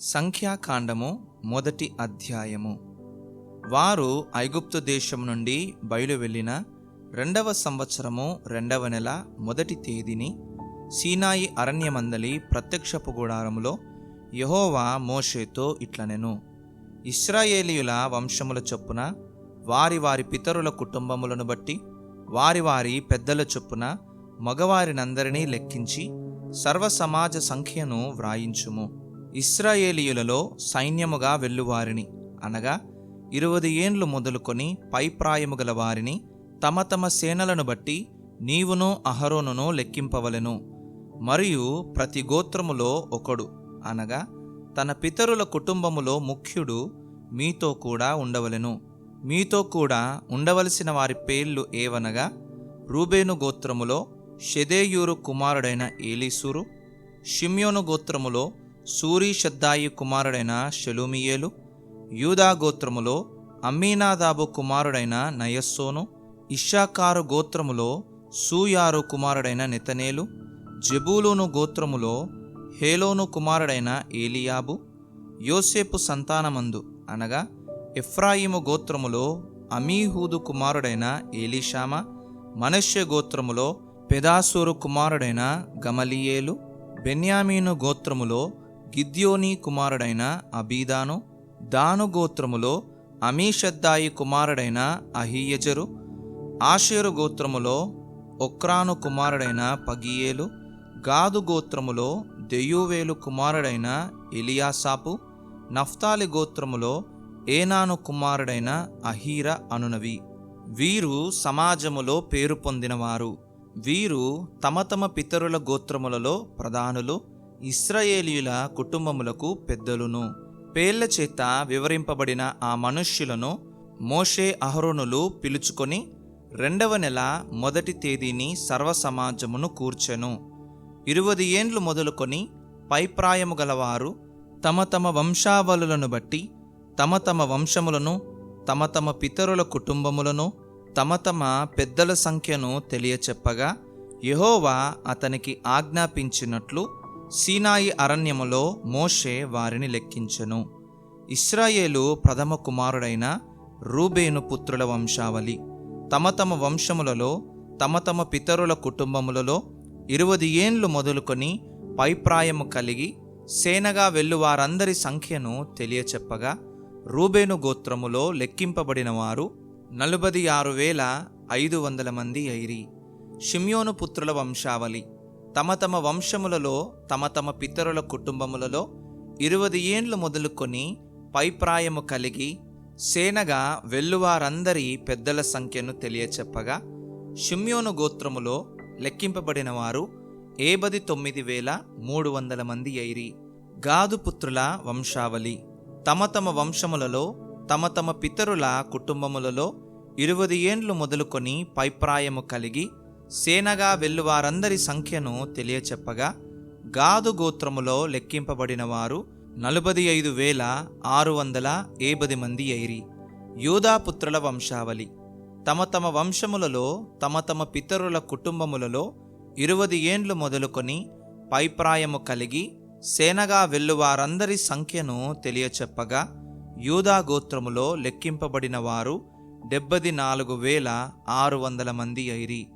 సంఖ్యాకాండము మొదటి అధ్యాయము. వారు ఐగుప్తు దేశం నుండి బయలు వెళ్ళిన రెండవ సంవత్సరము రెండవ నెల మొదటి తేదీని సీనాయి అరణ్యమందలి ప్రత్యక్షపు గుడారములో యెహోవా మోషేతో ఇట్లనెను. ఇస్రాయేలీయుల వంశముల చొప్పున వారి వారి పితరుల కుటుంబములను బట్టి వారి వారి పెద్దల చొప్పున మగవారినందరినీ లెక్కించి సర్వసమాజ సంఖ్యను వ్రాయించుము. ఇస్రాయేలీయులలో సైన్యముగా వెళ్ళువారిని. అనగా ఇరవది ఏండ్లు మొదలుకొని పైప్రాయము గల వారిని తమ తమ సేనలను బట్టి నీవును అహరోనును లెక్కింపవలెను. మరియు ప్రతి గోత్రములో ఒకడు. అనగా తన పితరుల కుటుంబములో ముఖ్యుడు మీతో కూడా ఉండవలెను. మీతో కూడా ఉండవలసిన వారి పేర్లు ఏవనగా రూబేను గోత్రములో షెదేయూరు కుమారుడైన ఏలీసూరు షిమ్యోను గోత్రములో సూరి షద్దాయి కుమారుడైన షెలుమియేలు యూదా గోత్రములో అమ్మీనాదాబు కుమారుడైన నయస్సోను ఇషాకారు గోత్రములో సూయారు కుమారుడైన నెతనేలు జబూలోను గోత్రములో హేలోను కుమారుడైన ఏలియాబు యోసేపు సంతానమందు అనగా ఎఫ్రాయిము గోత్రములో అమీహూదు కుమారుడైన ఏలీషామ మనష్య గోత్రములో పెదాసూరు కుమారుడైన గమలియేలు బెన్యామీను గోత్రములో గిద్యోని కుమారుడైన అబీదాను దాను గోత్రములో అమీషద్దాయి కుమారుడైన అహీయజరు ఆషేరు గోత్రములో ఒక్రాను కుమారుడైన పగియేలు గాదు గోత్రములో దెయూవేలు కుమారుడైన ఎలియాసాపు నఫ్తాలి గోత్రములో ఏనాను కుమారుడైన అహీర అనునవి. వీరు సమాజములో పేరు పొందినవారు. వీరు తమ తమ పితరుల గోత్రములలో ప్రధానులు. ఇస్రాయేలీల కుటుంబములకు పెద్దలును. పేర్ల చేత వివరింపబడిన ఆ మనుష్యులను మోషే అహరోనులు పిలుచుకొని రెండవ నెల మొదటి తేదీని సర్వసమాజమును కూర్చెను. ఇరువది ఏండ్లు మొదలుకొని పైప్రాయము గలవారు తమ తమ వంశావళులను బట్టి తమ తమ వంశములను తమ తమ పితరుల కుటుంబములను తమ తమ పెద్దల సంఖ్యను తెలియచెప్పగా యహోవా అతనికి ఆజ్ఞాపించినట్లు సీనాయి అరణ్యములో మోషే వారిని లెక్కించెను. ఇస్రాయేలు ప్రథమ కుమారుడైన రూబేను పుత్రుల వంశావళి. తమ తమ వంశములలో తమ తమ పితరుల కుటుంబములలో ఇరువది ఏండ్లు మొదలుకొని పైప్రాయము కలిగి సేనగా వెళ్ళు వారందరి సంఖ్యను తెలియచెప్పగా రూబేను గోత్రములో లెక్కింపబడిన వారు నలభై ఆరు వేల ఐదు వందల మంది ఐరి. షిమ్యోను పుత్రుల వంశావళి. తమ తమ వంశములలో తమ తమ పితరుల కుటుంబములలో ఇరువది ఏండ్లు మొదలుకొని పైప్రాయము కలిగి సేనగా వెల్లువారందరి పెద్దల సంఖ్యను తెలియచెప్పగా షిమ్యోను గోత్రములో లెక్కింపబడిన వారు ఏబది తొమ్మిది వేల మూడు వందల మంది ఐరి. గాదు పుత్రుల వంశావళి. తమ తమ వంశములలో తమ తమ పితరుల కుటుంబములలో ఇరువది ఏండ్లు మొదలుకొని పైప్రాయము కలిగి సేనగా వెల్లువారందరి సంఖ్యను తెలియచెప్పగా గాదు గోత్రములో లెక్కింపబడిన వారు నలభై ఐదు వేల ఆరు వందల ఏబది మంది ఎయిరి యూదాపుత్రుల వంశావళి. తమ తమ వంశములలో తమ తమ పితరుల కుటుంబములలో ఇరువది ఏండ్లు మొదలుకొని పైప్రాయము కలిగి సేనగా వెల్లువారందరి సంఖ్యను తెలియచెప్పగా యూదా గోత్రములో లెక్కింపబడిన వారు డెబ్బది నాలుగు వేల ఆరు వందల మంది అయిరి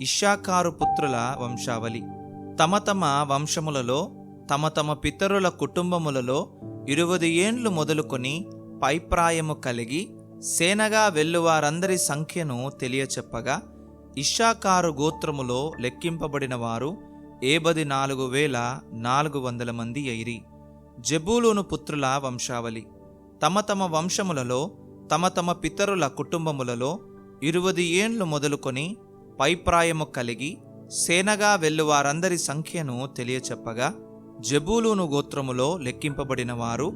ఇషాకారు పుత్రుల వంశావళి. తమ తమ వంశములలో తమ తమ పితరుల కుటుంబములలో ఇరువది ఏండ్లు మొదలుకొని పైప్రాయము కలిగి సేనగా వెళ్ళువారందరి సంఖ్యను తెలియచెప్పగా ఇషాకారు గోత్రములో లెక్కింపబడిన వారు ఏబది నాలుగు వేల నాలుగు వందల మంది అయిరి జబూలూను పుత్రుల వంశావళి. తమ తమ వంశములలో తమ తమ పితరుల కుటుంబములలో ఇరువది ఏండ్లు మొదలుకొని పైప్రాయము కలిగి సేనగా వెల్లువారందరి సంఖ్యను తెలియచెప్పగా జబూలూను గోత్రములో లెక్కింపబడిన వారు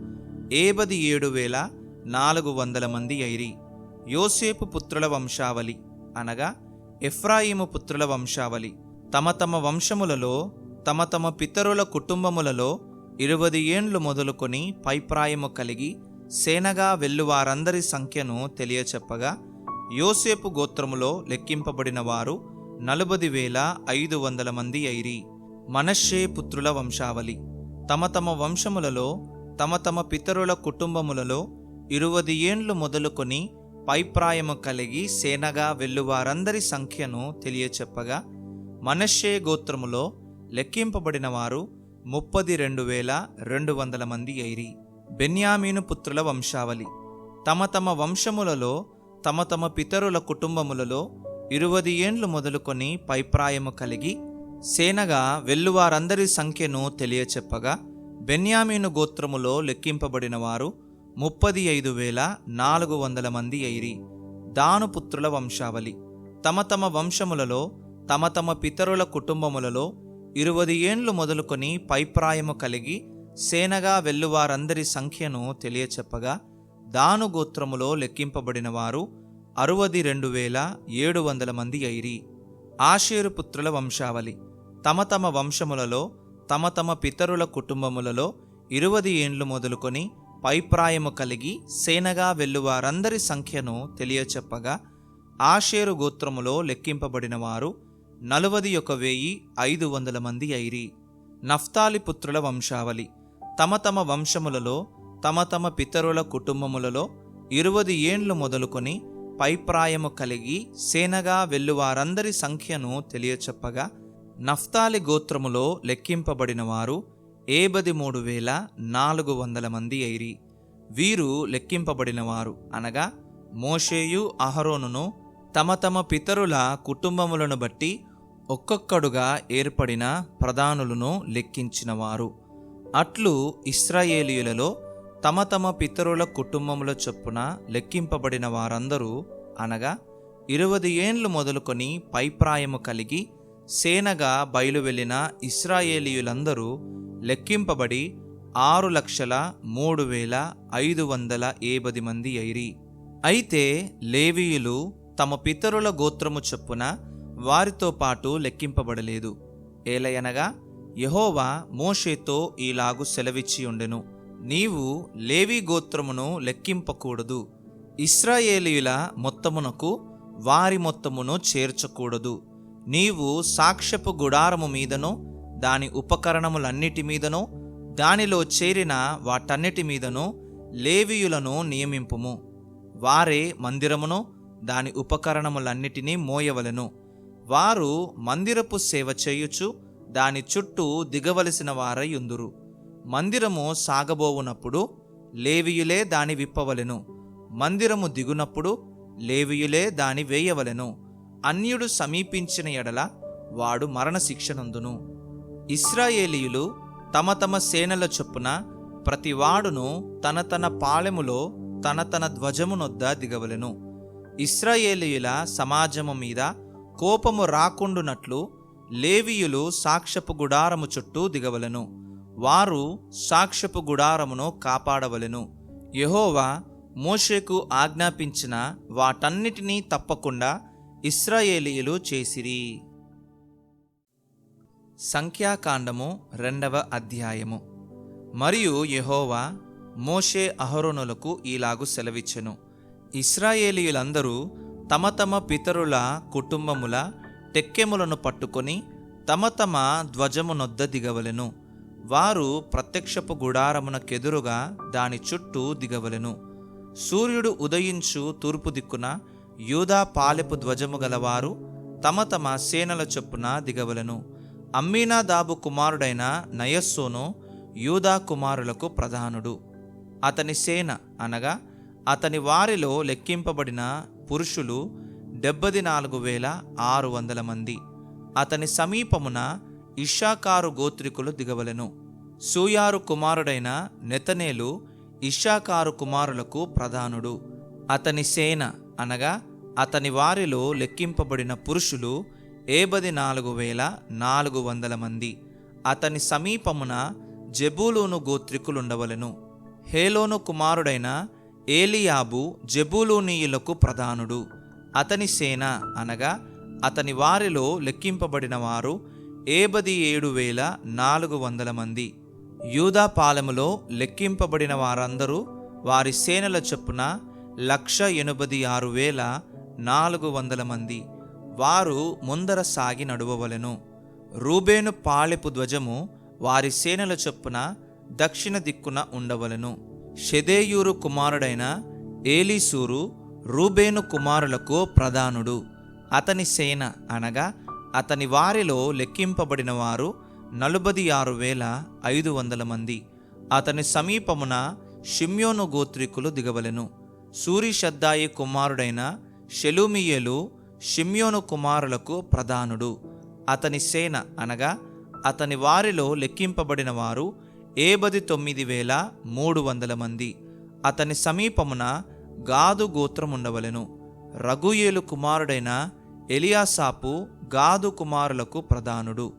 ఏబది ఏడు వేల నాలుగు వందల మంది ఐరి. యోసేపు పుత్రుల వంశావళి అనగా ఎఫ్రాయిము పుత్రుల వంశావళి. తమ తమ వంశములలో తమ తమ పితరుల కుటుంబములలో ఇరువది ఏండ్లు మొదలుకొని పైప్రాయము కలిగి సేనగా వెల్లువారందరి సంఖ్యను తెలియచెప్పగా యోసేపు గోత్రములో లెక్కింపబడిన వారు నలభై వేల ఐదు వందల మంది ఐరి. మనష్షే పుత్రుల వంశావళి. తమ తమ వంశములలో తమ తమ పితరుల కుటుంబములలో ఇరువది ఏండ్లు మొదలుకొని పైప్రాయము కలిగి సేనగా వెళ్ళువారందరి సంఖ్యను తెలియచెప్పగా మనష్షే గోత్రములో లెక్కింపబడిన వారు ముప్పది రెండు వేల రెండు వందల మంది ఐరి. బెన్యామీను పుత్రుల వంశావళి. తమ తమ వంశములలో తమ తమ పితరుల కుటుంబములలో ఇరువది ఏండ్లు మొదలుకొని పైప్రాయము కలిగి సేనగా వెల్లువారందరి సంఖ్యను తెలియచెప్పగా బెన్యామీను గోత్రములో లెక్కింపబడిన వారు ముప్పది ఐదు వేల నాలుగు వందల మంది అయిరి దాను పుత్రుల వంశావళి. తమ తమ వంశములలో తమ తమ పితరుల కుటుంబములలో ఇరువది ఏండ్లు మొదలుకొని పైప్రాయము కలిగి సేనగా వెల్లువారందరి సంఖ్యను తెలియచెప్పగా దాను గోత్రములో లెక్కింపబడిన వారు అరువది రెండు వేల ఏడు వందల మంది అయిరి ఆషేరు పుత్రుల వంశావళి. తమ తమ వంశములలో తమ తమ పితరుల కుటుంబములలో ఇరువది ఏండ్లు మొదలుకొని పైప్రాయము కలిగి సేనగా వెళ్ళువారందరి సంఖ్యను తెలియచెప్పగా ఆషేరు గోత్రములో లెక్కింపబడిన వారు నలువది ఒక వెయ్యి ఐదు వందల మంది అయిరి నఫ్తాలి పుత్రుల వంశావళి. తమ తమ వంశములలో తమ తమ పితరుల కుటుంబములలో ఇరువది ఏండ్లు మొదలుకొని పైప్రాయము కలిగి సేనగా వెళ్ళువారందరి సంఖ్యను తెలియచెప్పగా నఫ్తాలి గోత్రములో లెక్కింపబడిన వారు ఏబది మూడు వేల నాలుగు వందల మంది అయిరి వీరు లెక్కింపబడినవారు అనగా మోషేయు అహరోనును తమ తమ పితరుల కుటుంబములను బట్టి ఒక్కొక్కడుగా ఏర్పడిన ప్రధానులను లెక్కించినవారు. అట్లు ఇస్రాయేలీయులలో తమ తమ పితరుల కుటుంబముల చొప్పున లెక్కింపబడిన వారందరూ అనగా ఇరవై ఏండ్లు మొదలుకొని పైప్రాయము కలిగి సేనగా బయలువెళ్ళిన ఇస్రాయేలీయులందరూ లెక్కింపబడి ఆరు లక్షల మూడు వేల ఐదు వందల ఏబది మంది అయిరి అయితే లేవీయులు తమ పితరుల గోత్రము చొప్పున వారితో పాటు లెక్కింపబడలేదు. ఏలయనగా యహోవా మోషేతో ఈలాగు సెలవిచ్చి ఉండెను నీవు లేవి గోత్రమును లెక్కింపకూడదు. ఇస్రాయేలీల మొత్తమునకు వారి మొత్తమును చేర్చకూడదు. నీవు సాక్ష్యపు గుడారము మీదనో దాని ఉపకరణములన్నిటి మీదనో దానిలో చేరిన వాటన్నిటి మీదనో లేవీయులను నియమింపుము. వారే మందిరమును దాని ఉపకరణములన్నిటినీ మోయవలెను. వారు మందిరపు సేవ చేయుచు దాని చుట్టూ దిగవలసిన వారై ఉందురు. మందిరము సాగబోవునప్పుడు లేవియులే దాని విప్పవలెను. మందిరము దిగునప్పుడు లేవియులే దాని వేయవలెను. అన్యుడు సమీపించిన ఎడల వాడు మరణశిక్షనందును. ఇస్రాయేలీయులు తమ తమ సేనల చొప్పున ప్రతివాడును తన తన పాలెములో తన తన ధ్వజమునొద్ద దిగవలెను. ఇస్రాయేలీయుల సమాజము మీద కోపము రాకుండునట్లు లేవీయులు సాక్ష్యపు గుడారము చుట్టూ దిగవలెను. వారు సాక్ష్యపు గుడారమును కాపాడవలెను. యహోవా మోషేకు ఆజ్ఞాపించిన వాటన్నిటినీ తప్పకుండా ఇస్రాయేలీయులు చేసిరి. సంఖ్యాకాండము రెండవ అధ్యాయము. మరియు యహోవా మోషే అహరోనులకు ఈలాగు సెలవిచ్చెను. ఇస్రాయేలీయులందరూ తమ తమ పితరుల కుటుంబముల టెక్కెములను పట్టుకొని తమ తమ ధ్వజమునొద్ద దిగవలెను. వారు ప్రత్యక్షపు గుడారమునకెదురుగా దాని చుట్టూ దిగవలెను. సూర్యుడు ఉదయించు తూర్పు దిక్కున యూదా పాలెపు ధ్వజము గలవారు తమ తమ సేనల చొప్పున దిగవలెను. అమ్మీనాదాబు కుమారుడైన నయస్సోను యూదా కుమారులకు ప్రధానుడు. అతని సేన అనగా అతని వారిలో లెక్కింపబడిన పురుషులు డెబ్బది నాలుగు వేల ఆరు వందల మంది. అతని సమీపమున ఇషాకారు గోత్రికులు దిగవలెను. సూయారు కుమారుడైన నెతనేలు ఇషాకారు కుమారులకు ప్రధానుడు. అతని సేన అనగా అతని వారిలో లెక్కింపబడిన పురుషులు ఏబది నాలుగు వేల నాలుగు వందల మంది. అతని సమీపమున జబూలూను గోత్రికులుండవలెను. హేలోను కుమారుడైన ఏలియాబు జబూలూనీయులకు ప్రధానుడు. అతని సేన అనగా అతని వారిలో లెక్కింపబడిన వారు ఏబది ఏడు వేల నాలుగు వందల మంది. యూదా పాలెములో లెక్కింపబడిన వారందరూ వారి సేనల చొప్పున లక్ష ఎనభై ఆరు వేల నాలుగు వందల మంది. వారు ముందర సాగి నడువవలెను. రూబేను పాలెపు ధ్వజము వారి సేనల చొప్పున దక్షిణ దిక్కున ఉండవలెను. షెదేయూరు కుమారుడైన ఏలీసూరు రూబేను కుమారులకు ప్రధానుడు. అతని సేన అనగా అతని వారిలో లెక్కింపబడిన వారు నలుబది ఆరు వేల ఐదు వందల మంది. అతని సమీపమున షిమ్యోను గోత్రికులు దిగవలెను. సూరిషద్దాయి కుమారుడైన షెలుమియలు షిమ్యోను కుమారులకు ప్రధానుడు. అతని సేన అనగా అతని వారిలో లెక్కింపబడిన వారు ఏబది తొమ్మిది వేల మూడు వందల మంది. అతని సమీపమున గాదు గోత్రముండవలెను. రఘుయేలు కుమారుడైన ఎలియాసాపు గాదు కుమారులకు ప్రధానుడు.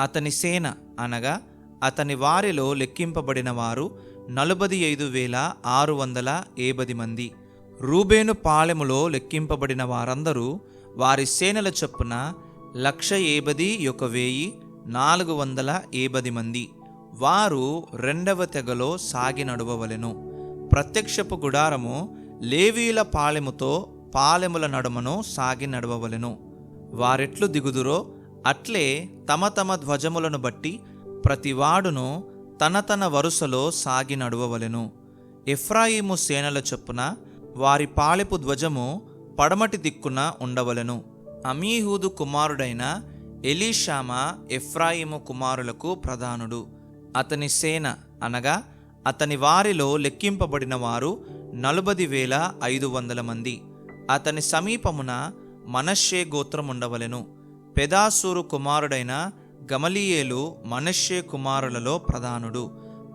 అతని సేన అనగా అతని వారిలో లెక్కింపబడిన వారు నలభై ఐదు వేల ఆరు వందల ఏబది మంది. రూబేను పాలెములో లెక్కింపబడిన వారందరూ వారి సేనల చొప్పున లక్ష ఏబది ఒక వేయి నాలుగు వందల ఏబది మంది. వారు రెండవ తెగలో సాగి నడువవలెను. ప్రత్యక్షపు గుడారము లేవీల పాలెముతో పాలెముల నడుమను సాగి నడవవలెను. వారెట్లు దిగుదురో అట్లే తమ తమ ధ్వజములను బట్టి ప్రతివాడును తన తన వరుసలో సాగి నడువవలెను. ఎఫ్రాయిము సేనల చొప్పున వారి పాలెపు ధ్వజము పడమటి దిక్కున ఉండవలెను. అమీహూదు కుమారుడైన ఎలీషామా ఎఫ్రాయిము కుమారులకు ప్రధానుడు. అతని సేన అనగా అతని వారిలో లెక్కింపబడిన వారు నలుబది వేల ఐదు వందల మంది. అతని సమీపమున మనష్షే గోత్రం ఉండవలెను. పెదాసూరు కుమారుడైన గమలియేలు మనష్షే కుమారులలో ప్రధానుడు.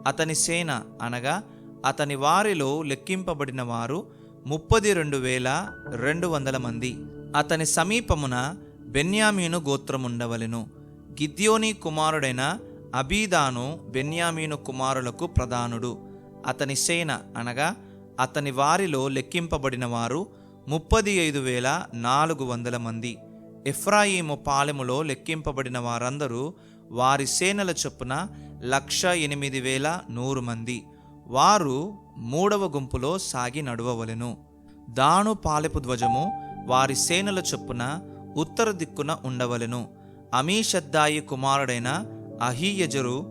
అతని సేన అనగా అతని వారిలో లెక్కింపబడిన వారు ముప్పది రెండు వేల రెండు వందల మంది. అతని సమీపమున బెన్యామీను గోత్రముండవలెను గిద్యోని కుమారుడైన అబీదాను బెన్యామీను కుమారులకు ప్రధానుడు. అతని సేన అనగా అతని వారిలో లెక్కింపబడిన వారు ముప్పది ఐదు వేల నాలుగు వందల మంది. ఎఫ్రాయిము పాలెములో లెక్కింపబడిన వారందరూ వారి సేనల చొప్పున లక్ష ఎనిమిది వేల నూరు మంది. వారు మూడవ గుంపులో సాగి నడువవలెను. దాను పాలెపు ధ్వజము వారి సేనల చొప్పున ఉత్తర దిక్కున ఉండవలెను. అమీషద్దాయి కుమారుడైన అహీయజరు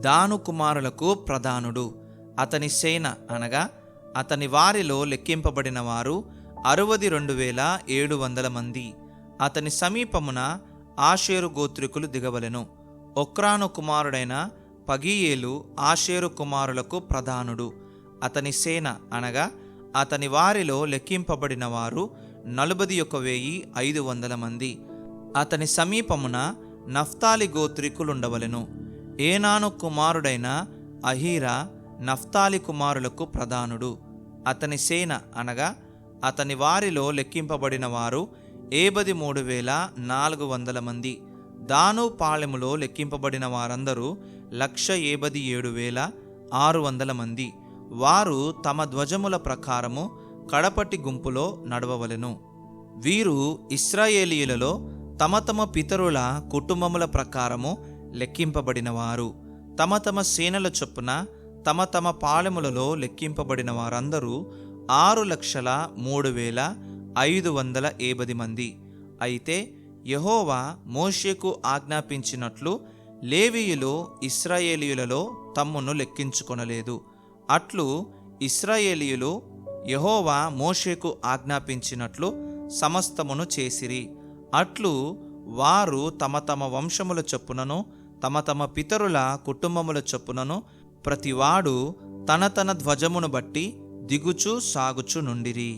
దాను కుమారులకు ప్రధానుడు. అతని సేన అనగా అతని వారిలో లెక్కింపబడిన వారు అరవది రెండు వేల ఏడు వందల మంది. అతని సమీపమున ఆషేరు గోత్రికులు దిగవలెను. ఒక్రాను కుమారుడైన పగీయేలు ఆషేరు కుమారులకు ప్రధానుడు. అతని సేన అనగా అతని వారిలో లెక్కింపబడిన వారు నలభై ఒక వెయ్యి ఐదు వందల మంది. అతని సమీపమున నఫ్తాలి గోత్రికులుండవలెను. ఏనాను కుమారుడైన అహీరా నఫ్తాలి కుమారులకు ప్రధానుడు. అతని సేన అనగా అతని వారిలో లెక్కింపబడిన వారు ఏబది మూడు వేల నాలుగు వందల మంది. దాను పాళెములో లెక్కింపబడిన వారందరూ లక్ష ఏబది ఏడు వేల ఆరు వందల మంది. వారు తమ ధ్వజముల ప్రకారము కడపటి గుంపులో నడవవలెను. వీరు ఇస్రాయేలీయులలో తమ తమ పితరుల కుటుంబముల ప్రకారము లెక్కింపబడినవారు తమ తమ సేనల చొప్పున తమ తమ పాలెములలో లెక్కింపబడిన వారందరూ ఆరు లక్షల మూడు వేల ఐదు వందల ఏబది మంది. అయితే యహోవా మోషేకు ఆజ్ఞాపించినట్లు లేవీయులు ఇస్రాయేలీయులలో తమ్మును లెక్కించుకొనలేదు. అట్లు ఇస్రాయేలీయులు యహోవా మోషేకు ఆజ్ఞాపించినట్లు సమస్తమును చేసిరి. అట్లు వారు తమ తమ వంశముల చొప్పునను తమ తమ పితరుల కుటుంబముల చొప్పునను ప్రతివాడు తన తన ధ్వజమును బట్టి దిగుచు సాగుచు నుండిరి.